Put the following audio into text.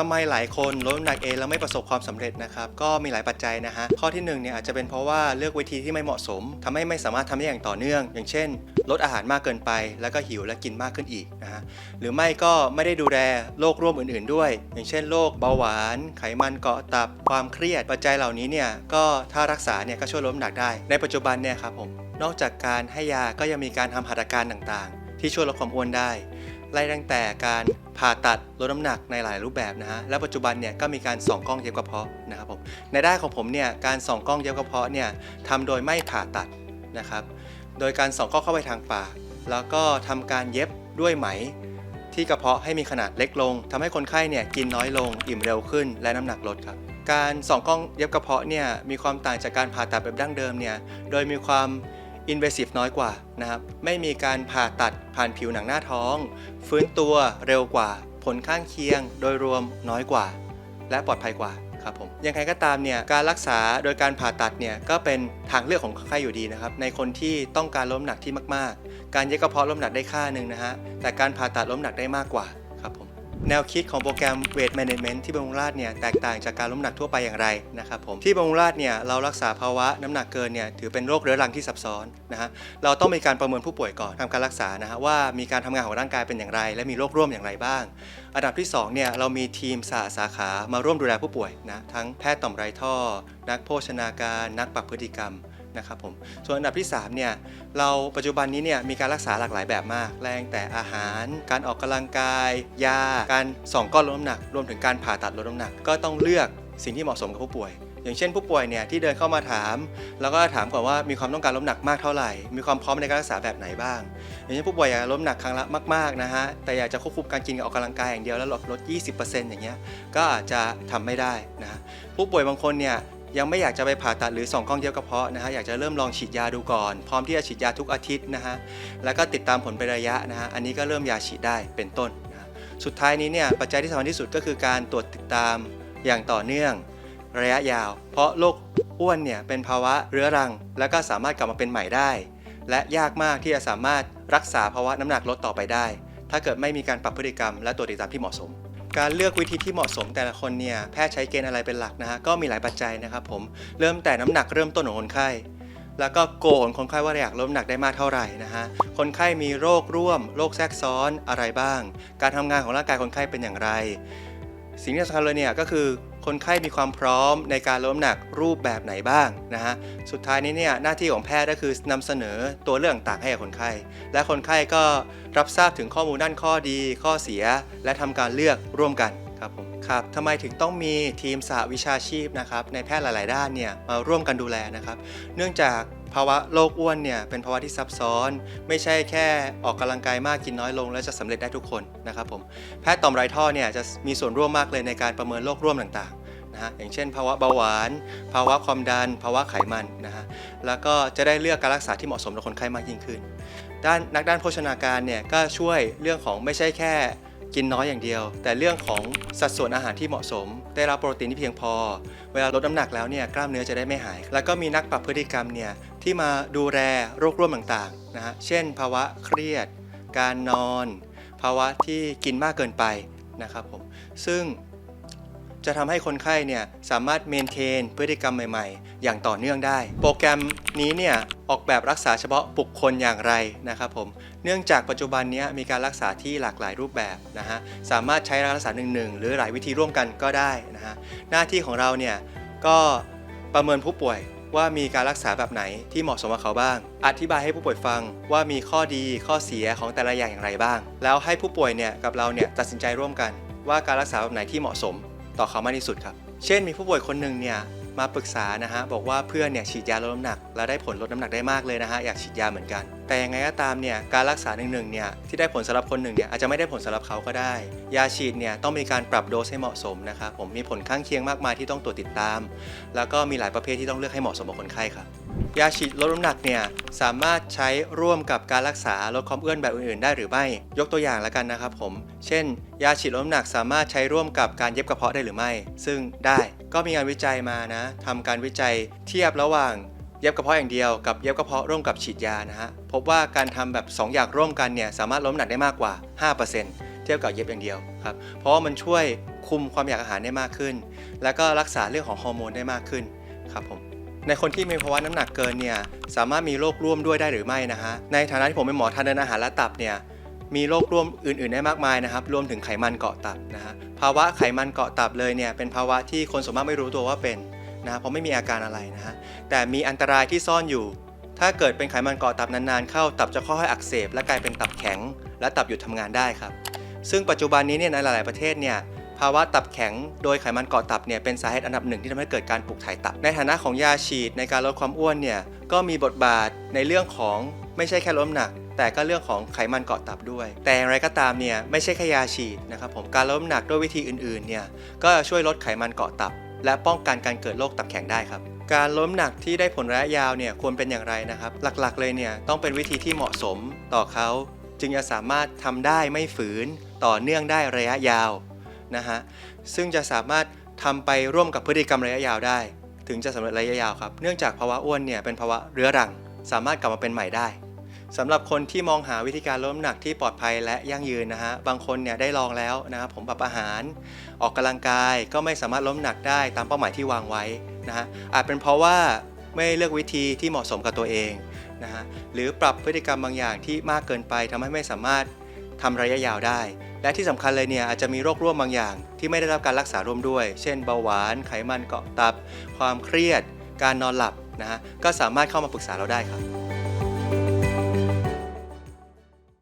ทำไมหลายคนลดน้ำหนักเองแล้วไม่ประสบความสำเร็จนะครับก็มีหลายปัจจัยนะฮะข้อที่หนึ่งเนี่ยอาจจะเป็นเพราะว่าเลือกวิธีที่ไม่เหมาะสมทำให้ไม่สามารถทำได้อย่างต่อเนื่อง อย่างเช่น ลดอาหารมากเกินไป แล้วก็หิวและกินมากขึ้นอีกนะฮะหรือไม่ก็ไม่ได้ดูแลโรคร่วมอื่น ๆ ด้วย อย่างเช่นโรคเบาหวาน ไขมันเกาะตับความเครียดปัจจัยเหล่านี้เนี่ยก็ถ้ารักษาเนี่ยก็ช่วยลดน้ำหนักได้ในปัจจุบันเนี่ยครับผมนอกจากการให้ยาก็ยังมีการทำหัตถการต่างๆ ที่ช่วยลดความอ้วนได้ ไล่ตั้งแต่การผ่าตัดลดน้ำหนักในหลายรูปแบบนะฮะ และปัจจุบันเนี่ยก็มีการส่องกล้องเย็บกระเพาะนะครับผม ในด้านของผมเนี่ยการส่องกล้องเย็บกระเพาะเนี่ยทำโดยไม่ผ่าตัดนะครับ โดยการส่องกล้องเข้าไปทางปาก แล้วก็ทำการเย็บด้วยไหมที่กระเพาะให้มีขนาดเล็กลงทำให้คนไข้เนี่ยกินน้อยลง อิ่มเร็วขึ้น และน้ำหนักลดครับ การส่องกล้องเย็บกระเพาะเนี่ยมีความต่างจากการผ่าตัดแบบดั้งเดิมเนี่ย โดยมีความ invasive น้อยกว่านะครับไม่มีการผ่าตัดผ่านผิวหนังหน้าท้อง ฟื้นตัวเร็วกว่า ผลข้างเคียงโดยรวมน้อยกว่า และปลอดภัยกว่าครับผมยังไงก็ตามเนี่ยการรักษาโดยการผ่าตัดเนี่ยก็เป็นทางเลือกของคนไข้อยู่ดีนะครับในคนที่ต้องการลดน้ำหนักที่มากๆ การเย็บกระเพาะลดน้ำหนักได้ค่าหนึ่งนะฮะแต่การผ่าตัดลดน้ำหนักได้มากกว่า แนวคิดของโปรแกรม Weight Management ที่บำรุงราษฎร์เนี่ยแตกต่างจากการลดน้ำหนักทั่วไปอย่างไรนะครับผมที่บำรุงราษฎร์เนี่ยเรารักษาภาวะน้ำหนักเกินเนี่ยถือเป็นโรคเรื้อรังที่ซับซ้อนนะฮะเราต้องมีการประเมินผู้ป่วยก่อนทำการรักษานะฮะว่ามีการทำงานของร่างกายเป็นอย่างไร และมีโรคร่วมอย่างไรบ้าง อันดับที่2เนี่ยเรามีทีมสาสาขามาร่วมดูแลผู้ป่วยนะทั้งแพทย์ต่อมไรท่อ นักโภชนาการ นักปรับพฤติกรรม นะครับผมส่วนอันดับที่3เนี่ยเราปัจจุบันนี้เนี่ยมีการรักษาหลากหลายแบบมากแรงแต่อาหาร การออกกำลังกาย ยา การส่องก้อนลดน้ำหนัก รวมถึงการผ่าตัดลดน้ำหนัก ก็ต้องเลือกสิ่งที่เหมาะสมกับผู้ป่วยอย่างเช่นผู้ป่วยเนี่ยที่เดินเข้ามาถาม แล้วก็ถามก่อนว่ามีความต้องการลดน้ำหนักมากเท่าไหร่ มีความพร้อมในการรักษาแบบไหนบ้าง อย่างเช่นผู้ป่วยอยากลดน้ำหนักครั้งละมากๆนะฮะแต่อยากจะควบคุมการกินกับออกกำลังกายอย่างเดียวแล้วลดลด 20%อย่างเงี้ยก็อาจจะทำไม่ได้นะฮะผู้ป่วยบางคนเนี่ย ยังไม่อยากจะไปผ่าตัดหรือส่องกล้องเย็บกระเพาะนะฮะอยากจะเริ่มลองฉีดยาดูก่อน พร้อมที่จะฉีดยาทุกอาทิตย์นะฮะแล้วก็ติดตามผลเป็นระยะนะฮะอันนี้ก็เริ่มยาฉีดได้เป็นต้นนะะสุดท้ายนี้เนี่ยปัจจัยที่สำคัญที่สุดก็คือการตรวจติดตามอย่างต่อเนื่องระยะยาว เพราะโรคอ้วนเนี่ยเป็นภาวะเรื้อรัง แล้วก็สามารถกลับมาเป็นใหม่ได้ และยากมากที่จะสามารถรักษาภาวะน้ำหนักลดต่อไปได้ ถ้าเกิดไม่มีการปรับพฤติกรรม และตรวติดตามที่เหมาะสม การเลือกวิธีที่เหมาะสมแต่ละคนเนี่ยแพทย์ใช้เกณฑ์อะไรเป็นหลักนะฮะก็มีหลายปัจจัยนะครับผมเริ่มแต่น้ำหนักเริ่มต้นของคนไข้ แล้วก็โกของคนไข้ว่าอยากลดน้ำหนักได้มากเท่าไหร่นะฮะคนไข้มีโรคร่วม โรคแทรกซ้อนอะไรบ้าง การทำงานของร่างกายคนไข้เป็นอย่างไร สิ่งที่สำคัญเลยเนี่ยก็คือ คนไข้มีความพร้อมในการลดน้ำหนักรูปแบบไหนบ้างนะฮะสุดท้ายนี้เนี่ยหน้าที่ของแพทย์ก็คือนำเสนอตัวเรื่องต่างให้กับคนไข้ และคนไข้ก็รับทราบถึงข้อมูลด้านข้อดี ข้อเสีย และทำการเลือกร่วมกันครับผมครับทำไมถึงต้องมีทีมสหวิชาชีพนะครับในแพทย์หลาย ๆ ด้านเนี่ยมาร่วมกันดูแลนะครับ เนื่องจาก ภาวะโรคอ้วนเนี่ยเป็นภาวะที่ซับซ้อน ไม่ใช่แค่ออกกำลังกายมากกินน้อยลง แล้วจะสำเร็จได้ทุกคนนะครับผมแพทย์ต่อมไรท่อเนี่ยจะมีส่วนร่วมมากเลยในการประเมินโรคร่วมต่างๆนะฮะอย่างเช่น ภาวะเบาหวาน ภาวะความดัน ภาวะไขมันนะฮะแล้วก็จะได้เลือกการรักษาที่เหมาะสมกับคนไข้มากยิ่งขึ้น ด้านนักด้านโภชนาการเนี่ยก็ช่วยเรื่องของไม่ใช่แค่ กินน้อยอย่างเดียว แต่เรื่องของสัดส่วนอาหารที่เหมาะสม ได้รับโปรตีนที่เพียงพอ เวลาลดน้ำหนักแล้วเนี่ยกล้ามเนื้อจะได้ไม่หาย แล้วก็มีนักปรับพฤติกรรมเนี่ยที่มาดูแลโรคร่วมต่างๆนะฮะเช่น ภาวะเครียด การนอน ภาวะที่กินมากเกินไปนะครับผมซึ่งจะทำให้คนไข้เนี่ยสามารถเมนเทนพฤติกรรมใหม่ๆ อย่างต่อเนื่องได้ โปรแกรมนี้เนี่ย ออกแบบรักษาเฉพาะบุคคลอย่างไรนะครับผม เนื่องจากปัจจุบันนี้มีการรักษาที่หลากหลายรูปแบบนะฮะ สามารถใช้รักษาหนึ่งๆหรือหลายวิธีร่วมกันก็ได้นะฮะ หน้าที่ของเราเนี่ยก็ประเมินผู้ป่วยว่ามีการรักษาแบบไหนที่เหมาะสมกับเขาบ้าง อธิบายให้ผู้ป่วยฟังว่ามีข้อดีข้อเสียของแต่ละอย่างอย่างไรบ้าง แล้วให้ผู้ป่วยเนี่ยกับเราเนี่ยตัดสินใจร่วมกัน ว่าการรักษาแบบไหนที่เหมาะสม ต่อเขามากที่สุดครับ เช่นมีผู้ป่วยคนหนึ่งเนี่ย มาปรึกษานะฮะบอกว่าเพื่อนเนี่ยฉีดยาลดน้ำหนัก แล้วได้ผลลดน้ำหนักได้มากเลยนะฮะอยากฉีดยาเหมือนกัน แต่ยังไงก็ตามเนี่ยการรักษาหนึ่งหนึ่งเนี่ยที่ได้ผลสำหรับคนหนึ่งเนี่ยอาจจะไม่ได้ผลสำหรับเขาก็ได้ ยาฉีดเนี่ยต้องมีการปรับโดสให้เหมาะสมนะครับผมมีผลข้างเคียงมากมายที่ต้องตรวจติดตาม แล้วก็มีหลายประเภทที่ต้องเลือกให้เหมาะสมกับคนไข้ครับยาฉีดลดน้ำหนักเนี่ยสามารถใช้ร่วมกับการรักษาลดความอ้วนแบบอื่นๆ ได้หรือไม่ ยกตัวอย่างแล้วกันนะครับผม เช่น ยาฉีดลดน้ำหนักสามารถใช้ร่วมกับการเย็บกระเพาะได้หรือไม่ ซึ่งได้ ก็มีงานวิจัยมานะทำการวิจัยเทียบระหว่างเย็บกระเพาะอย่างเดียวกับเย็บกระเพาะร่วมกับฉีดยานะฮะพบว่าการทำแบบ 2 อย่างร่วมกันเนี่ยสามารถลดน้ำหนักได้มากกว่า 5%เทียบกับเย็บอย่างเดียวครับเพราะว่ามันช่วยคุมความอยากอาหารได้มากขึ้น แล้วก็รักษาเรื่องของฮอร์โมนได้มากขึ้นครับผมในคนที่มีภาวะน้ำหนักเกินเนี่ยสามารถมีโรคร่วมด้วยได้หรือไม่นะฮะในฐานะที่ผมเป็นหมอทางเดินอาหารและตับเนี่ย มีโรคร่วมอื่น ๆ ได้มากมายนะครับ รวมถึงไขมันเกาะตับนะฮะ ภาวะไขมันเกาะตับเลยเนี่ย เป็นภาวะที่คนส่วนมากไม่รู้ตัวว่าเป็นนะฮะเพราะไม่มีอาการอะไรนะฮะ แต่มีอันตรายที่ซ่อนอยู่ ถ้าเกิดเป็นไขมันเกาะตับนาน ๆ เข้า ตับจะค่อยๆอักเสบ และกลายเป็นตับแข็ง และตับหยุดทำงานได้ครับ ซึ่งปัจจุบันนี้เนี่ยในหลาย ๆ ประเทศเนี่ยภาวะตับแข็งโดยไขมันเกาะตับเนี่ยเป็นสาเหตุอันดับหนึ่งที่ทำให้เกิดการปลูกถ่ายตับ ในฐานะของยาฉีดในการลดความอ้วนเนี่ยก็มีบทบาทในเรื่องของไม่ใช่แค่ลดน้ำหนัก แต่ก็เรื่องของไขมันเกาะตับด้วย แต่อย่างไรก็ตามเนี่ยไม่ใช่แค่ยาฉีดนะครับผมการลดน้ำหนักด้วยวิธีอื่นๆเนี่ยก็ช่วยลดไขมันเกาะตับ และป้องกันการเกิดโรคตับแข็งได้ครับการลดน้ำหนักที่ได้ผลระยะยาวเนี่ยควรเป็นอย่างไรนะครับ หลักๆ เลยเนี่ยต้องเป็นวิธีที่เหมาะสมต่อเขาจึงจะสามารถทำได้ไม่ฝืนต่อเนื่องได้ระยะยาวนะฮะซึ่งจะสามารถทำไปร่วมกับพฤติกรรมระยะยาวได้ ถึงจะสำเร็จระยะยาวครับ เนื่องจากภาวะอ้วนเนี่ยเป็นภาวะเรื้อรัง สามารถกลับมาเป็นใหม่ได้ สำหรับคนที่มองหาวิธีการลดน้ำหนักที่ปลอดภัยและยั่งยืนนะฮะบางคนเนี่ยได้ลองแล้วนะครับผมปรับอาหาร ออกกำลังกายก็ไม่สามารถลดน้ำหนักได้ตามเป้าหมายที่วางไว้นะฮะอาจเป็นเพราะว่าไม่เลือกวิธีที่เหมาะสมกับตัวเองนะฮะหรือปรับพฤติกรรมบางอย่างที่มากเกินไปทำให้ไม่สามารถทำระยะยาวได้ และที่สำคัญเลยเนี่ยอาจจะมีโรคร่วมบางอย่าง ที่ไม่ได้รับการรักษาร่วมด้วย เช่นเบาหวานไขมันเกาะตับ ความเครียด การนอนหลับนะฮะก็สามารถเข้ามาปรึกษาเราได้ครับ